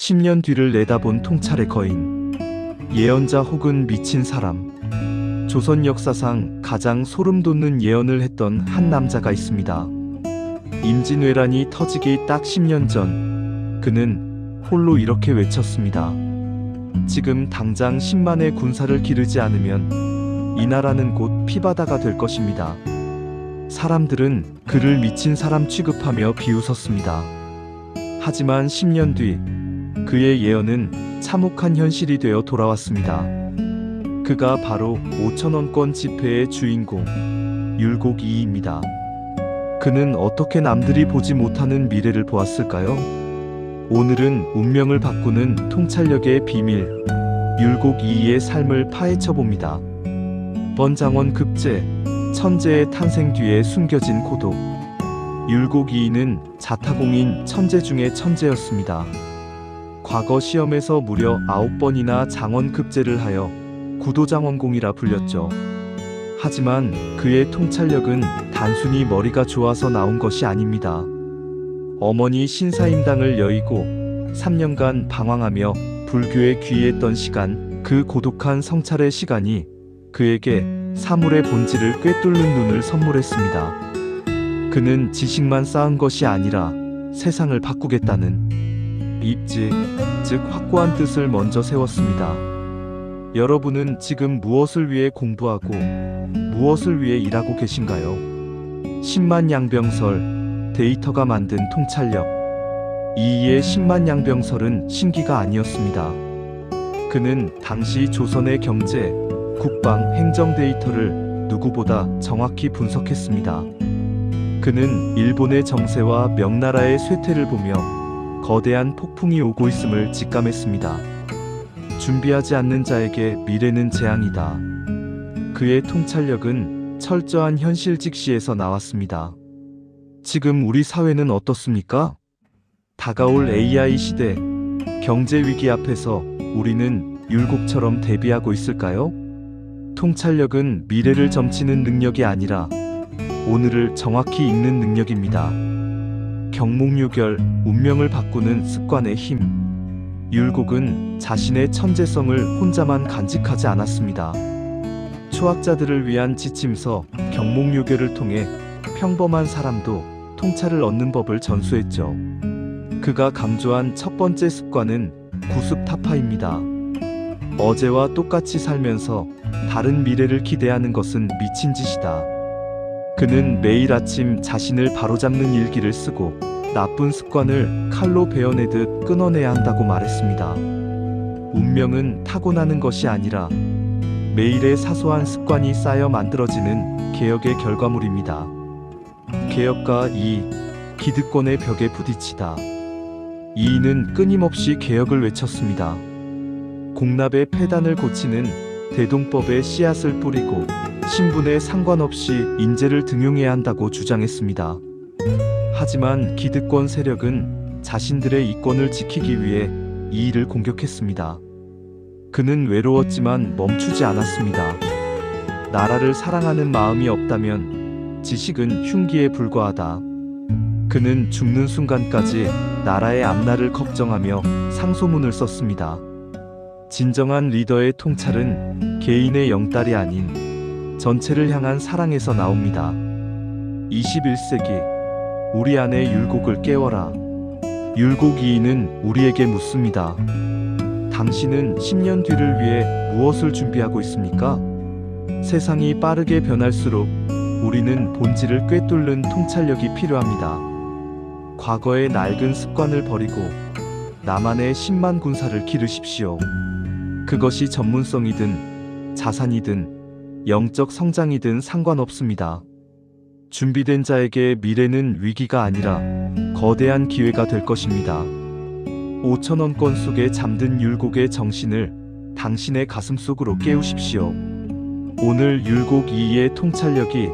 10년 뒤를 내다본 통찰의 거인. 예언자 혹은 미친 사람. 조선 역사상 가장 소름 돋는 예언을 했던 한 남자가 있습니다. 임진왜란이 터지기 딱 10년 전, 그는 홀로 이렇게 외쳤습니다. 지금 당장 10만의 군사를 기르지 않으면 이 나라는 곧 피바다가 될 것입니다. 사람들은 그를 미친 사람 취급하며 비웃었습니다. 하지만 10년 뒤 그의 예언은 참혹한 현실이 되어 돌아왔습니다. 그가 바로 5천원권 지폐의 주인공 율곡 이입니다. 그는 어떻게 남들이 보지 못하는 미래를 보았을까요? 오늘은 운명을 바꾸는 통찰력의 비밀 율곡 이의 삶을 파헤쳐 봅니다. 번장원 급제 천재의 탄생 뒤에 숨겨진 고독 율곡 이는 자타공인 천재 중의 천재였습니다. 과거 시험에서 무려 9번이나 장원 급제를 하여 구도장원공이라 불렸죠. 하지만 그의 통찰력은 단순히 머리가 좋아서 나온 것이 아닙니다. 어머니 신사임당을 여의고 3년간 방황하며 불교에 귀의했던 시간, 그 고독한 성찰의 시간이 그에게 사물의 본질을 꿰뚫는 눈을 선물했습니다. 그는 지식만 쌓은 것이 아니라 세상을 바꾸겠다는 입지, 즉 확고한 뜻을 먼저 세웠습니다. 여러분은 지금 무엇을 위해 공부하고 무엇을 위해 일하고 계신가요? 10만 양병설, 데이터가 만든 통찰력. 이이의 10만 양병설은 신기가 아니었습니다. 그는 당시 조선의 경제, 국방, 행정 데이터를 누구보다 정확히 분석했습니다. 그는 일본의 정세와 명나라의 쇠퇴를 보며 거대한 폭풍이 오고 있음을 직감했습니다. 준비하지 않는 자에게 미래는 재앙이다. 그의 통찰력은 철저한 현실 직시에서 나왔습니다. 지금 우리 사회는 어떻습니까? 다가올 AI 시대, 경제 위기 앞에서 우리는 율곡처럼 대비하고 있을까요? 통찰력은 미래를 점치는 능력이 아니라 오늘을 정확히 읽는 능력입니다. 경목유결, 운명을 바꾸는 습관의 힘. 율곡은 자신의 천재성을 혼자만 간직하지 않았습니다. 초학자들을 위한 지침서 경목유결을 통해 평범한 사람도 통찰을 얻는 법을 전수했죠. 그가 강조한 첫 번째 습관은 구습타파입니다. 어제와 똑같이 살면서 다른 미래를 기대하는 것은 미친 짓이다. 그는 매일 아침 자신을 바로잡는 일기를 쓰고 나쁜 습관을 칼로 베어내듯 끊어내야 한다고 말했습니다. 운명은 타고나는 것이 아니라 매일의 사소한 습관이 쌓여 만들어지는 개혁의 결과물입니다. 개혁과 이 기득권의 벽에 부딪히다. 이인은 끊임없이 개혁을 외쳤습니다. 공납의 폐단을 고치는 대동법의 씨앗을 뿌리고 신분에 상관없이 인재를 등용해야 한다고 주장했습니다. 하지만 기득권 세력은 자신들의 이권을 지키기 위해 이 일을 공격했습니다. 그는 외로웠지만 멈추지 않았습니다. 나라를 사랑하는 마음이 없다면 지식은 흉기에 불과하다. 그는 죽는 순간까지 나라의 앞날을 걱정하며 상소문을 썼습니다. 진정한 리더의 통찰은 개인의 영달이 아닌 전체를 향한 사랑에서 나옵니다. 21세기 우리 안의 율곡을 깨워라. 율곡 이인은 우리에게 묻습니다. 당신은 10년 뒤를 위해 무엇을 준비하고 있습니까? 세상이 빠르게 변할수록 우리는 본질을 꿰뚫는 통찰력이 필요합니다. 과거의 낡은 습관을 버리고 나만의 10만 군사를 기르십시오. 그것이 전문성이든 자산이든 영적 성장이든 상관없습니다. 준비된 자에게 미래는 위기가 아니라 거대한 기회가 될 것입니다. 5천원 권 속에 잠든 율곡의 정신을 당신의 가슴 속으로 깨우십시오. 오늘 율곡 2의 통찰력이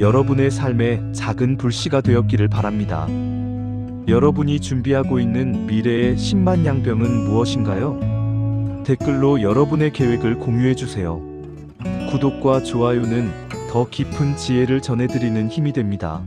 여러분의 삶에 작은 불씨가 되었기를 바랍니다. 여러분이 준비하고 있는 미래의 10만 양병은 무엇인가요? 댓글로 여러분의 계획을 공유해 주세요. 구독과 좋아요는 더 깊은 지혜를 전해드리는 힘이 됩니다.